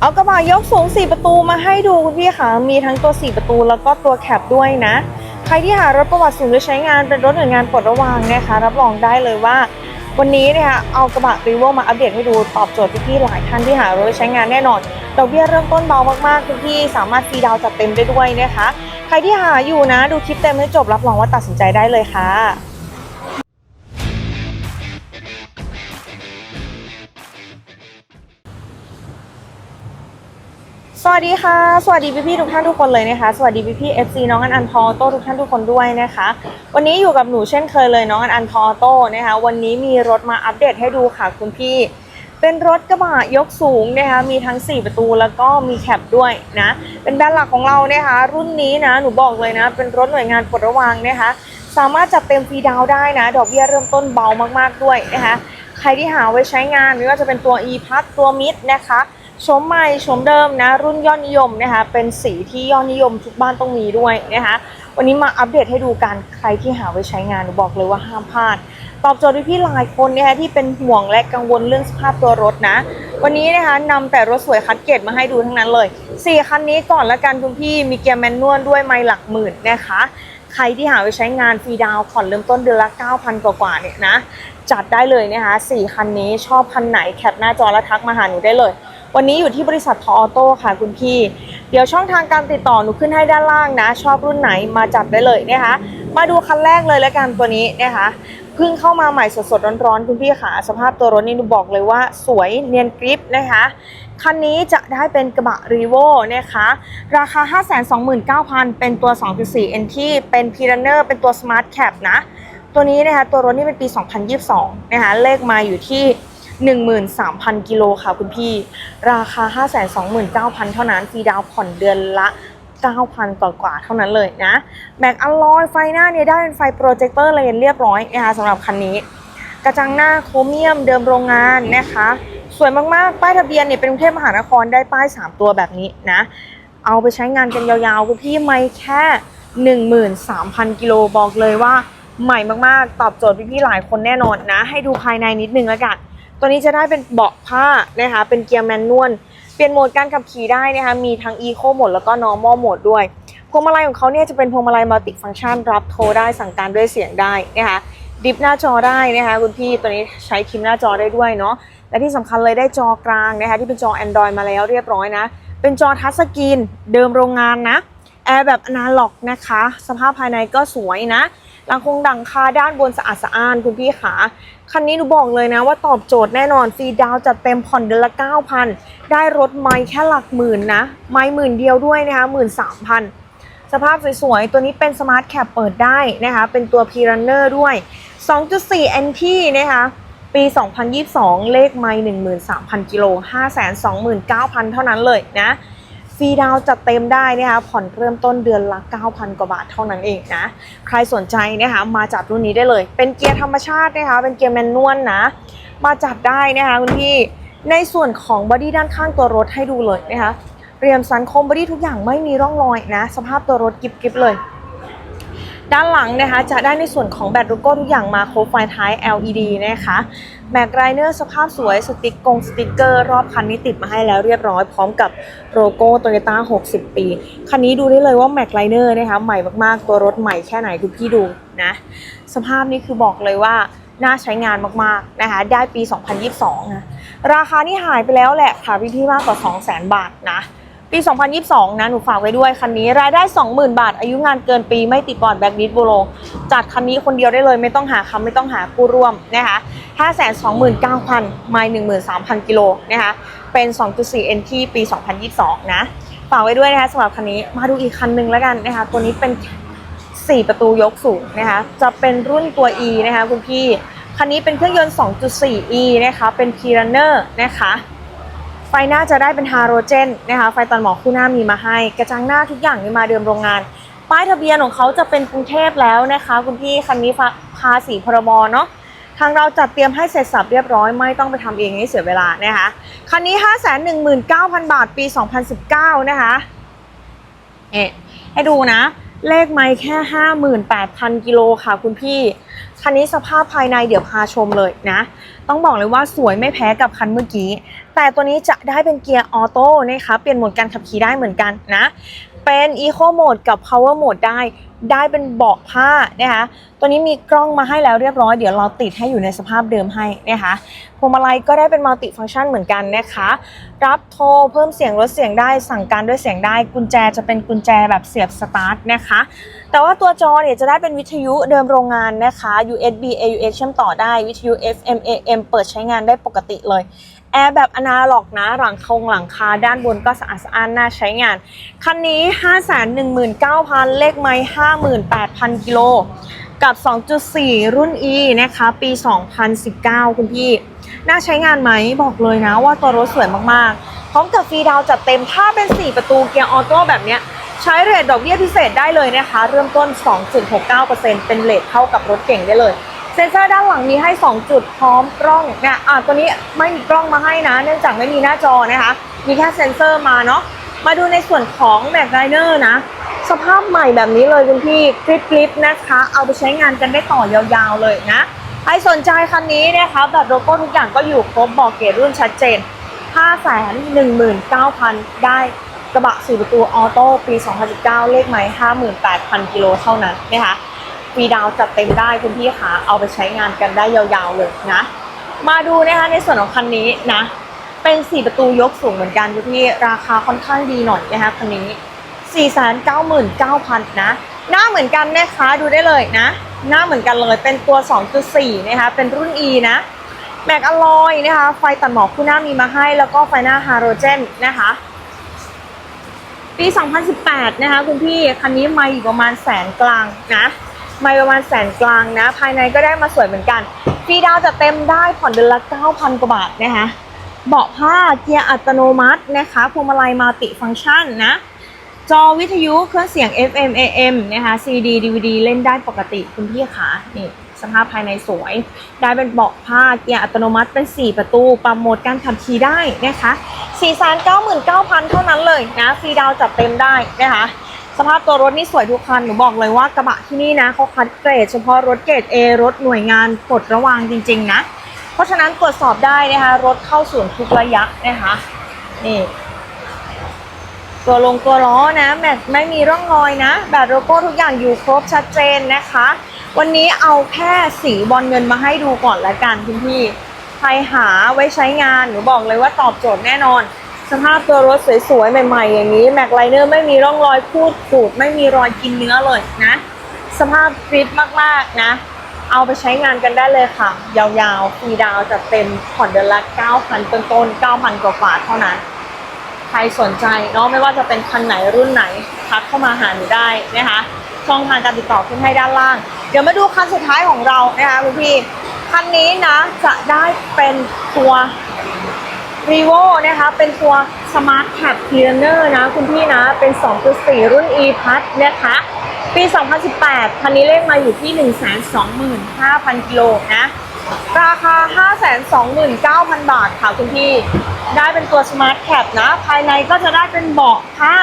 เอากระบะยกสูง 4 ประตูมาให้ดูคุณพี่ค่ะ มีทั้งตัว 4 ประตูแล้วก็ตัวแคปด้วยนะ ใครที่หารถประวัติสูงหรือใช้งานเป็นรถหน่วยงานปลดระวางนะคะ รับรองได้เลยว่า วันนี้เนี่ยเอากระบะรีโวมาอัปเดตให้ดูตอบโจทย์พี่ๆหลายท่านที่หารถใช้งานแน่นอนดอกเบี้ยเริ่มต้นเบามากๆคุณพี่สามารถฟรีดาวจัดเต็มได้ด้วยนะคะ ใครที่หาอยู่นะ ดูคลิปเต็มให้จบรับรองว่าตัดสินใจได้เลยค่ะ สวัสดีค่ะ สวัสดีพี่ๆทุกท่านทุกคนเลยนะคะ สวัสดีพี่ๆ FC น้องอันอันทอโต้ทุกท่านทุกคนด้วยนะคะ วันนี้อยู่กับหนูเช่นเคยเลยน้องอันอันทอโต้นะคะ วันนี้มีรถมาอัปเดตให้ดูค่ะคุณพี่ เป็นรถกระบะยกสูงนะคะ มีทั้ง 4 ประตูแล้วก็มีแคปด้วยนะ เป็นแบรนด์หลักของเรานะคะ รุ่นนี้นะ หนูบอกเลยนะ เป็นรถหน่วยงานปลดระวางนะคะ สามารถจัดเต็มฟรีดาวได้นะ ดอกเบี้ยเริ่มต้นเบามากๆด้วยนะคะ ใครที่หาไว้ใช้งานไม่ว่าจะเป็นตัว e p a s ตัวมิดนะคะ ชมใหม่ชมเดิมนะ รุ่นยอดนิยมนะคะเป็นสีที่ยอดนิยมทุกบ้านต้องมีด้วยนะคะวันนี้มาอัปเดตให้ดูกันใครที่หาไว้ใช้งานบอกเลยว่าห้ามพลาด ตอบโจทย์พี่หลายคนนะคะที่เป็นห่วงและกังวลเรื่องสภาพตัวรถนะ วันนี้นะคะนำแต่รถสวยคัดเกรดมาให้ดูทั้งนั้นเลยสี่คันนี้ก่อนละกันคุณพี่มีเกียร์แมนนวลด้วยไม่หลักหมื่นนะคะใครที่หาไว้ใช้งานฟรีดาวน์ผ่อนเริ่มต้นเดือนละ 9,000 กว่าๆเนี่ยนะจัดได้เลยนะคะ4คันนี้ชอบคันไหนแคปหน้าจอแล้วทักมาหาหนูได้เลย วันนี้อยู่ที่บริษัททออโต้ค่ะคุณพี่ เดี๋ยวช่องทางการติดต่อหนูขึ้นให้ด้านล่างนะ ชอบรุ่นไหนมาจัดได้เลยนะคะ มาดูคันแรกเลยแล้วกันตัวนี้นะคะเพิ่งเข้ามาใหม่สดๆร้อนๆคุณพี่ค่ะ สภาพตัวรถนี่หนูบอกเลยว่าสวยเนียนกริปนะคะคันนี้จะได้เป็นกระบะรีโวนะคะ ราคา 529,000 เป็นตัว 2.4 NT เป็น p i r a n e r เป็นตัว Smart Cap นะ ตัวนี้นะคะ ตัวรถนี่เป็นปี 2022 นะคะ เลขมาอยู่ที่ 13,000 กิโลค่ะคุณพี่ ราคา 529,000 เท่านั้นฟรีดาวน์ผ่อนเดือนละ 9,000 กว่ากว่าๆเท่านั้นเลยนะแม็กอลลอยไฟหน้าเนี่ยได้เป็นไฟโปรเจคเตอร์เลนเรียบร้อยนะคะสำหรับคันนี้ กระจังหน้าโครเมียมเดิมโรงงานนะคะ สวยมากๆ ป้ายทะเบียนเนี่ยเป็นกรุงเทพมหานครได้ป้าย 3 ตัวแบบนี้นะ เอาไปใช้งานกันยาวๆคุณพี่ไม่แค่ 13,000 กิโลบอกเลยว่าใหม่มากๆ ตอบโจทย์พี่ๆหลายคนแน่นอนนะ ให้ดูภายในนิดนึงแล้วกัน ตัวนี้จะได้เป็นเบาะผ้านะคะเป็นเกียร์แมนนวลเปลี่ยนโหมดการขับขี่ได้นะคะมีทั้ง Eco โหมดแล้วก็ Normal โหมดด้วยพวงมาลัยของเขาเนี่ยจะเป็นพวงมาลัยมัลติฟังชันรับโทรได้สั่งการด้วยเสียงได้นะคะดิฟหน้าจอได้นะคะคุณพี่ตัวนี้ใช้ทิมหน้าจอได้ด้วยเนาะและที่สำคัญเลยได้จอกลางนะคะที่เป็นจอ Android มาแล้วเรียบร้อยนะ เป็นจอทัชสกรีนเดิมโรงงานนะแอร์แบบอนาล็อกนะคะ สภาพภายในก็สวยนะ หลังคงดังคาด้านบนสะอาดสะอ้านคุณพี่ขาคันนี้หนูบอกเลยนะว่าตอบโจทย์แน่นอนฟรีดาวจัดเต็มผ่อนเดือนละ 9,000 ได้รถไม่แค่หลักหมื่นนะ ไม่หมื่นเดียวด้วยนะคะหมื่นสามพันสภาพสวยๆ ตัวนี้เป็นสมาร์ทแคปเปิดได้นะคะ เป็นตัว p r u n n e r ด้วย 2.4 NT นะคะ ปี 2022 เลขไม่13,000 กิโล 529,000 เท่านั้นเลยนะ ฟรีดาวจัดเต็มได้นะคะผ่อนเริ่มต้นเดือนละ 9,000 กว่าบาทเท่านั้นเองนะ ใครสนใจนะคะมาจัดรุ่นนี้ได้เลย เป็นเกียร์ธรรมชาตินะคะเป็นเกียร์แมนนวลนะ มาจัดได้นะคะคุณพี่ในส่วนของบอดี้ด้านข้างตัวรถให้ดูเลยนะคะเรียมสันคมบอดี้ทุกอย่างไม่มีร่องรอยนะ สภาพตัวรถกิบกิบเลย ด้านหลังนะคะจะได้ในส่วนของแบตโลโก้ทุกอย่างมาโครไฟท้าย LED นะคะแม็กไรเนอร์สภาพสวยสติกกงสติกเกอร์รอบคันนี้ติดมาให้แล้วเรียบร้อยพร้อมกับโลโก้โตโยต้า60 ปี คันนี้ดูได้เลยว่าแม็กไรเนอร์นะคะใหม่มากๆ ตัวรถใหม่แค่ไหนคุณพี่ดูนะสภาพนี้คือบอกเลยว่าน่าใช้งานมากๆนะคะได้ปี 2022นะราคานี่หายไปแล้วแหละค่ะพี่ๆมากกว่า 200,000 บาทนะ ปี 2022 นะหนูฝากไว้ด้วยคันนี้รายได้ 20,000 บาท อายุงานเกินปีไม่ติดบอร์ดแบ็กดิสโบโลจัดคันนี้คนเดียวได้เลยไม่ต้องหาคำไม่ต้องหาผู้ร่วมนะคะ529,000ไม่13,000 กิโลนะคะเป็น 2.4 NT ปี 2022 นะฝากไว้ด้วยนะคะสำหรับคันนี้มาดูอีกคันหนึงแล้วกันนะคะตัวนี้เป็น 4 ประตูยกสูงนะคะจะเป็นรุ่นตัว E นะคะคุณพี่คันนี้เป็นเครื่องยนต์ 2.4 E นะคะเป็น p i r a n n e r นะคะ ไฟหน้าจะได้เป็นฮาโรเจนนะคะไฟตัดหมอกคู่หน้ามีมาให้ กระจังหน้าทุกอย่างนี่มาเดิมโรงงาน ป้ายทะเบียนของเขาจะเป็นกรุงเทพแล้วนะคะ คุณพี่คันนี้ภาษีพรบเนาะทางเราจัดเตรียมให้เสร็จสับเรียบร้อยไม่ต้องไปทำเองให้เสียเวลานะคะคันนี้ 519,000 บาทปี 2019 นะคะเอ๊ะให้ดูนะ เลขไม้แค่ 58,000 กิโลค่ะคุณพี่ คันนี้สภาพภายในเดี๋ยวพาชมเลยนะ ต้องบอกเลยว่าสวยไม่แพ้กับคันเมื่อกี้ แต่ตัวนี้จะได้เป็นเกียร์ออโต้นะคะ เปลี่ยนโหมดการขับขี่ได้เหมือนกันนะ เป็น Eco Mode กับ Power Mode ได้ ได้เป็นเบาะผ้านะคะตัวนี้มีกล้องมาให้แล้วเรียบร้อย เดี๋ยวเราติดให้อยู่ในสภาพเดิมให้นะคะพวงมาลัยก็ได้เป็นมัลติฟังก์ชันเหมือนกันนะคะ รับโทรเพิ่มเสียงลดเสียงได้สั่งการด้วยเสียงได้ กุญแจจะเป็นกุญแจแบบเสียบสตาร์ทนะคะ แต่ว่าตัวจอเนี่ยจะได้เป็นวิทยุเดิมโรงงานนะคะ USB AUX เชื่อมต่อได้วิทยุ FM AM เปิดใช้งานได้ปกติเลย แอร์แบบอนาล็อกนะ หลังคงหลังคาด้านบนก็สะอาดสะอ้านน่าใช้งาน คันนี้ 519,000 เลขไม้58,000 กิโล กับ 2.4 รุ่น E นะคะ ปี 2019 คุณพี่ น่าใช้งานไหมบอกเลยนะว่าตัวรถสวยมากๆ พร้อมกับฟรีดาวจัดเต็มถ้าเป็น 4 ประตูเกียร์ออโต้แบบเนี้ยใช้เรทดอกเบี้ยพิเศษได้เลยนะคะ เริ่มต้น 2.69%เป็นเรทเท่ากับรถเก่งได้เลย เซ็นเซอร์ด้านหลังมีให้ 2 จุดพร้อมกล้องเนี่ยอะตัวนี้ไม่มีกล้องมาให้นะ เนื่องจากไม่มีหน้าจอนะคะ มีแค่เซ็นเซอร์มาเนาะมาดูในส่วนของแม็กไ i เนอร์นะ สภาพใหม่แบบนี้เลยคุณพี่คลิปคลิปๆนะคะ เอาไปใช้งานกันได้ต่อยาวๆเลยนะใครสนใจคันนี้นะคะแบบโลโก้ทุกอย่างก็อยู่ครบบอกเกรดรุ่นชัดเจน 519,000 ได้กระบะ4ประตูออโต้ปี 2019 เลขไม้58,000 กิโลเท่านั้นนะคะ ฟรีดาวจัดเต็มได้คุณพี่คะเอาไปใช้งานกันได้ยาวๆเลยนะ มาดูนะคะในส่วนของคันนี้นะเป็น4ประตูยกสูงเหมือนกันคุณพี่ราคาค่อนข้างดีหน่อยนะคะคันนี้499,000นะหน้าเหมือนกันนะคะดูได้เลยนะ หน้าเหมือนกันเลยเป็นตัว 2.4 นะคะเป็นรุ่น E นะแม็กอลอยนะคะ ไฟตัดหมอกคู่หน้ามีมาให้ แล้วก็ไฟหน้าฮาโรเจนนะคะ ปี 2018 นะคะคุณพี่ คันนี้ม่อยู่ประมาณแสนกลางนะ ไม่ประมาณแสนกลางนะ ภายในก็ได้มาสวยเหมือนกันฟรีดาวจะเต็มได้ผ่อนเดือนละ 9,000 กว่าบาทนะคะเบาะผ้าเกียร์อัตโนมัตินะคะพวงมาลัยมัลติฟังก์ชันนะ จอวิทยุเครื่องเสียง FM AM นะคะ CD DVD เล่นได้ปกติคุณพี่ขานี่สภาพภายในสวย ได้เป็นเบาะผ้าเกียร์อัตโนมัติเป็น 4 ประตูปรับโหมดการขับขี่ได้นะคะ499,000 เท่านั้นเลยนะฟรีดาวจัดเต็มได้นะคะ สภาพตัวรถนี่สวยทุกคัน หนูบอกเลยว่ากระบะที่นี่นะเขาคัดเกรดเฉพาะรถเกรด A รถหน่วยงานปลดระวางจริง ๆ นะ เพราะฉะนั้นตรวจสอบได้นะคะรถเข้าศูนย์ทุกระยะนะคะนี่ตัวลงตัวล้อนะแม็ไม่มีร่องรอยนะ แบบโลโก้ทุกอย่างอยู่ครบชัดเจนนะคะ วันนี้เอาแค่สีบอลเงินมาให้ดูก่อนละกันคุณพี่ใครหาไว้ใช้งานหนูบอกเลยว่าตอบโจทย์แน่นอน สภาพตัวรถสวยๆ ใหม่ ๆ อย่างนี้แม็กไลเนอร์ไม่มีร่องรอยคูดขูด ไม่มีรอยกินเนื้อเลยนะ สภาพฟิตมากๆนะ เอาไปใช้งานกันได้เลยค่ะ ยาวๆฟรีดาวจัดเต็มผ่อนเดือนละ 9,000 ต้นๆ 9,000 กว่าบาทเท่านั้น ใครสนใจเนาะไม่ว่าจะเป็นคันไหนรุ่นไหนทักเข้ามาหาหนูได้นะคะช่องทางการติดต่อขึ้นให้ด้านล่าง เดี๋ยวมาดูคันสุดท้ายของเรานะคะคุณพี่คันนี้นะจะได้เป็นตัว รีโวนะคะเป็นตัว Smart Cab p i o n e r นะคุณพี่นะ เป็น 2.4 รุ่น e p a s นะคะ ปี 2018 คันนี้เลขมาอยู่ที่ 125,000 กิโลนะ ราคา 529,000 บาทค่ะคุณพี่ ได้เป็นตัว Smart Cab นะ ภายในก็จะได้เป็นเบาะผ้า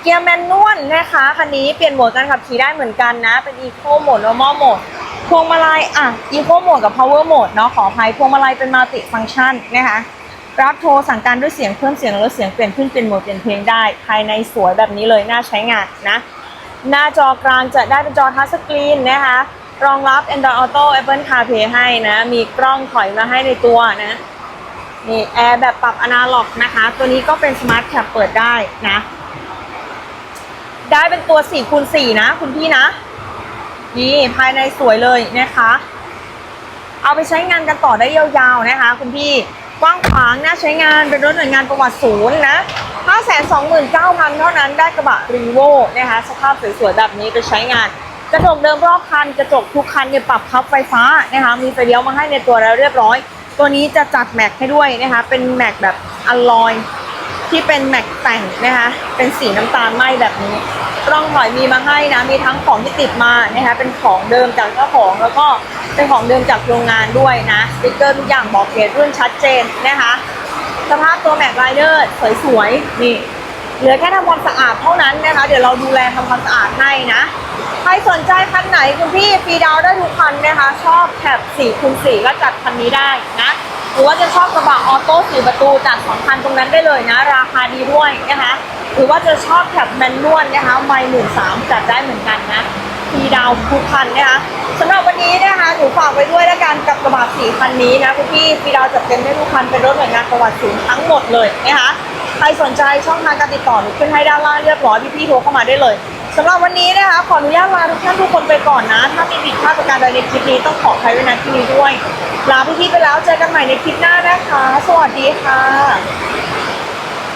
เกียร์แมนนวลนะคะ คันนี้เปลี่ยนโหมดการขับขี่ได้เหมือนกันนะ เป็น Eco Mode Normal Mode พวงมาลัยอะ Eco Mode กับ Power Mode เนาะขออภัยพวงมาลัยเป็น Multi Function นะคะ รับโทรสั่งการด้วยเสียงเพิ่มเสียงลดเสียงเปลี่ยนขึ้นเป็นโหมดเปลี่ยนเพลงได้ ภายในสวยแบบนี้เลยน่าใช้งานนะ หน้าจอกลางจะได้เป็นจอทัชสกรีนนะคะรองรับ Android Auto Apple CarPlay ให้นะ มีกล้องถอยมาให้ในตัวนะนี่แอร์แบบปรับอนาล็อกนะคะ ตัวนี้ก็เป็นสมาร์ทแคปเปิดได้นะ ได้เป็นตัว4คูณ4นะ คุณพี่นะ นี่ภายในสวยเลยนะคะ เอาไปใช้งานกันต่อได้ยาวๆนะคะ คุณพี่ กว้างขวางน่าใช้งานเป็นรถหน่วยงานประวัติศูนย์นะ529,000 เท่านั้นได้กระบะรีโวนะคะสภาพสวยๆแบบนี้ไปใช้งาน กระจกเดิมรอบคัน กระจกทุกคันเนี่ยปรับพับไฟฟ้านะคะมีไฟเลี้ยวมาให้ในตัวแล้วเรียบร้อย ตัวนี้จะจัดแม็กให้ด้วยนะคะเป็นแม็กแบบอลลอยที่เป็นแม็กแต่งนะคะเป็นสีน้ำตาลไหมแบบนี้ กล้องถอยมีมาให้นะมีทั้งของที่ติดมานะคะเป็นของเดิมจากเจ้าของแล้วก็เป็นของเดิมจากโรงงานด้วยนะสติกเกอร์ทุกอย่างบอกเกรดรุ่นชัดเจนนะคะสภาพตัวแม็กไรเดอร์สวยๆนี่เหลือแค่ทำความสะอาดเท่านั้นนะคะ เดี๋ยวเราดูแลทำความสะอาดให้นะ ใครสนใจคันไหนคุณพี่ฟรีดาวน์ได้ทุกคันนะคะ ชอบแคบ4คูณ4ก็จัดคันนี้ได้นะหรือว่าจะชอบกระบะออโต้สี่ประตูจัดสองคันตรงนั้นได้เลยนะ ราคาดีด้วยนะคะ หรือว่าจะชอบแคบแมนนวลนะคะไม่หมื่นสามจัดได้เหมือนกันนะฟรีดาวน์ทุกคันนะคะสำหรับวันนี้นะคะหนูฝากไว้ด้วยล้วกันกับกระบะสี่คันนี้นะคุณพี่ฟรีดาวจัดเต็มได้ทุกคันเป็นรถหน่วยงานประวัติศูนย์ทั้งหมดเลยนะคะใครสนใจช่องทางการติดต่อหนูขึ้นให้ด้านล่างเรียบร้อยพี่ๆโทรเข้ามาได้เลยสำหรับวันนี้นะคะขออนุญาตลาทุกท่านทุกคนไปก่อนนะ ถ้ามีผิดพลาดประการใดในคลิปนี้ต้องขออภัยไว้ณที่นี้ด้วยลาพี่ๆไปแล้วเจอกันใหม่ในคลิปหน้านะคะ สวัสดีค่ะ